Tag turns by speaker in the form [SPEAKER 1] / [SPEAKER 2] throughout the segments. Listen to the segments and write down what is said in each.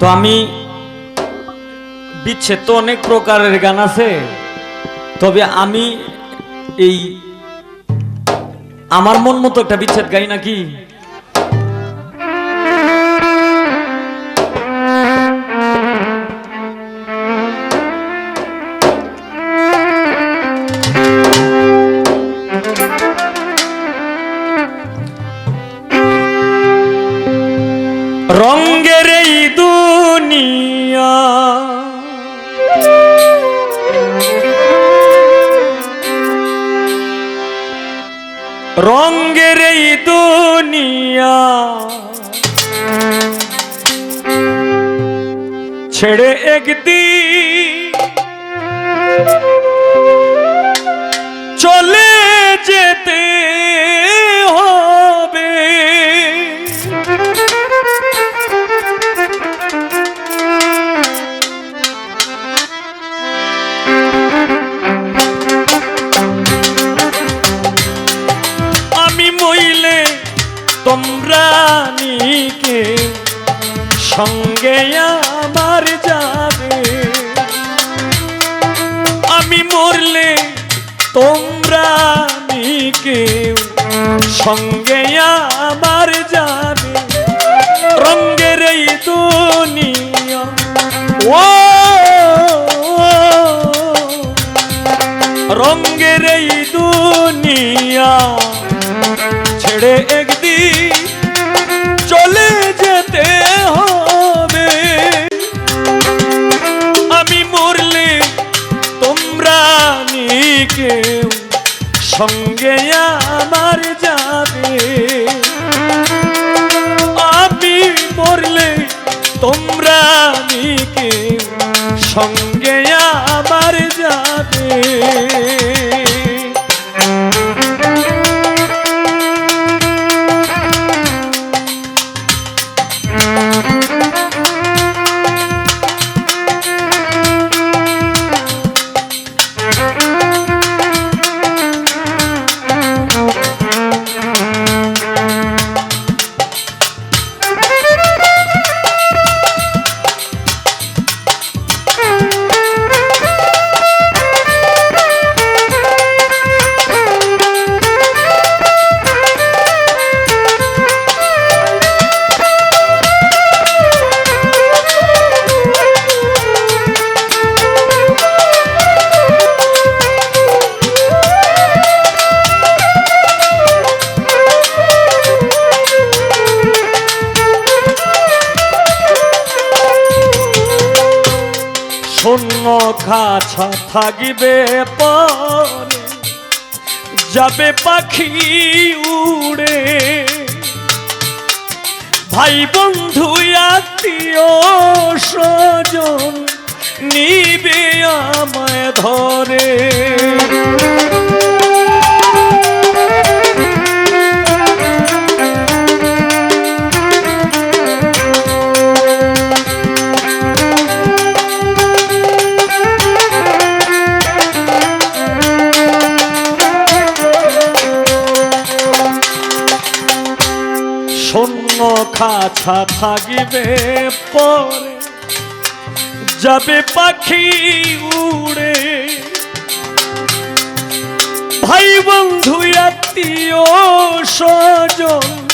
[SPEAKER 1] তো আমি বিচ্ছেদ তো অনেক প্রকারের গান আছে, তবে আমি এই আমার মন মতো একটা বিচ্ছেদ গাই নাকি? রঙ্গের এই দুনিয়া। রঙ্গের এই দুনিয়া। ছেড়ে একদিন তোমরা নিকে সঙ্গে আমার যাবে। আমি মরলে তোমরা নিকে সঙ্গে আমার যাবে। রঙ্গের এই দুনিয়া, ও! রঙ্গের এই দুনিয়া ছেড়ে শূন্য খাছা থাকিবে পরে যাবে পাখি উড়ে। ভাই বন্ধু আত্মীয় স্বজন নিবে আমায় ধরে। শূন্য খাছা থাকিবে পরে। যাবে পাখি উড়ে। ভাই বন্ধু, আত্মীয় স্বজন,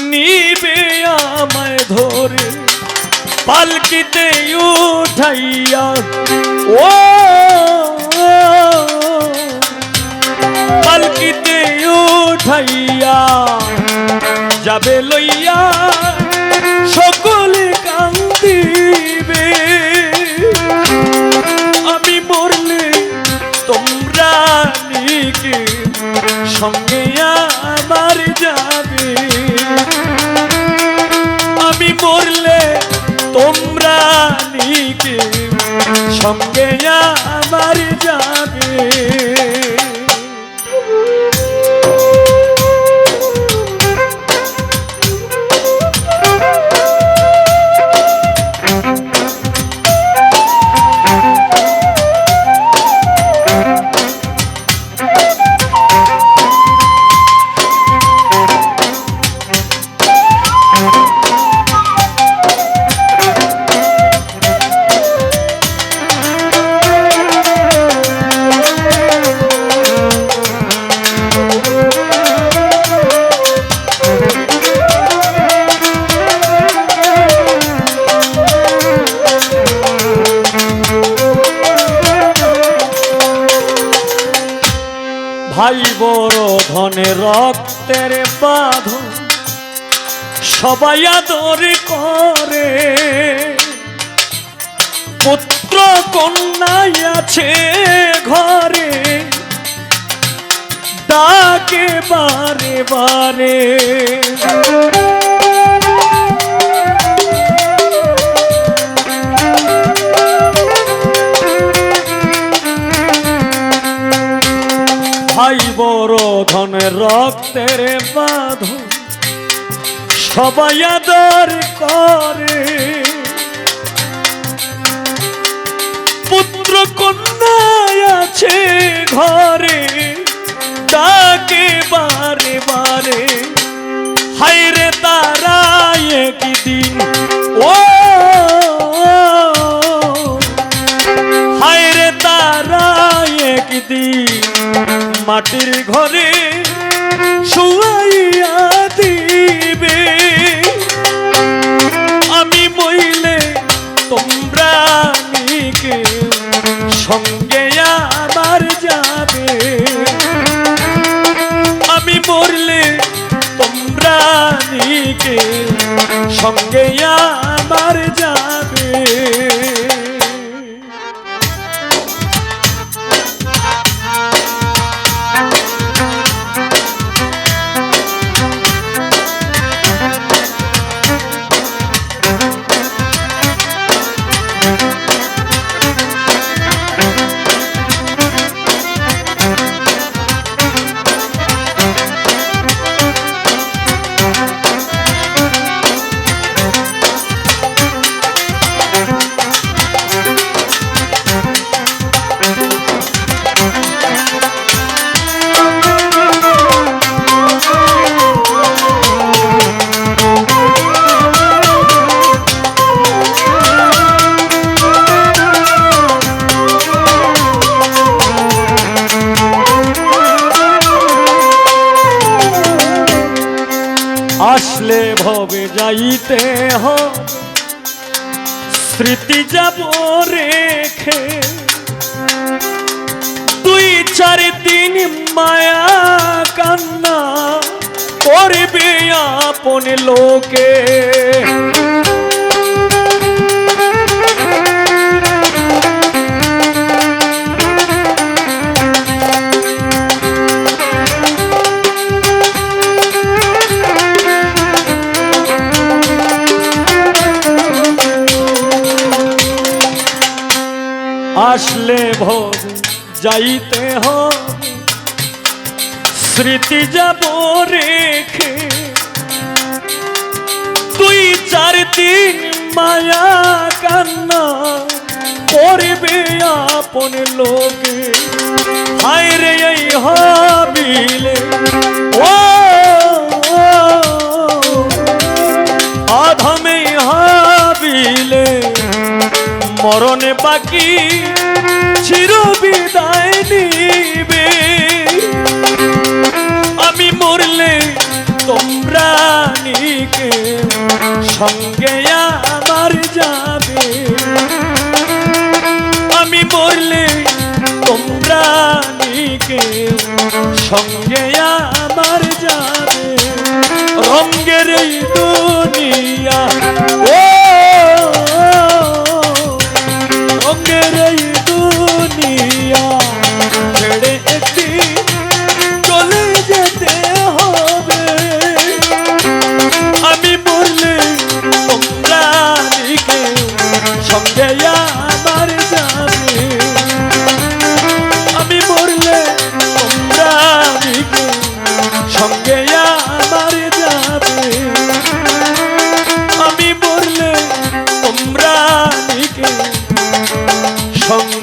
[SPEAKER 1] নিবে আমায় ধরে। পালকিতে উঠাইয়া, ও! পালকিতে উঠাইয়া। যাবে লইয়া সকলে কান্দিবে। আমি মরলে তোমরা নিকে সঙ্গে আমার যাবে। আমি মরলে তোমরা নিকে সঙ্গে আমার যাবে। ভাই বড় ধনে রক্তের বাঁধন সবাই আদর করে। পুত্র কন্যাই আছে ঘরে, ডাকে বারে বারে। বড় ধনের রক্তের বাঁধন সবাই আদর করে। পুত্র কন্যায় আছে ঘরে, ডাকে বারে বারে। হাইরে তারা একদিন ও ঘরে শুয়াইয়া দিবে। আমি মইলে তোমরা নিকে সঙ্গে আবার যাবে। আমি মরলে তোমরা নিকে সঙ্গে আমার যাবে। যাইতে হবে স্মৃতি যাব রেখে। দুই চারি দিন মায়া কান্না করবে আপন লোকে। আসলে ভোর যাইতে স্মৃতি যাব রেখে দুই চার দিন মায়া কান্না করবে আপন লোকে। হায় রে এই হাবিলে মরণে বাকি চির বিদায় নিবে। আমি মরলে তোমরা নিকে, সঙ্গে আমার যাবে। আমি মরলে তোমরা নিকে, সঙ্গে আমার যাবে। রঙ্গের দু সঙ্গ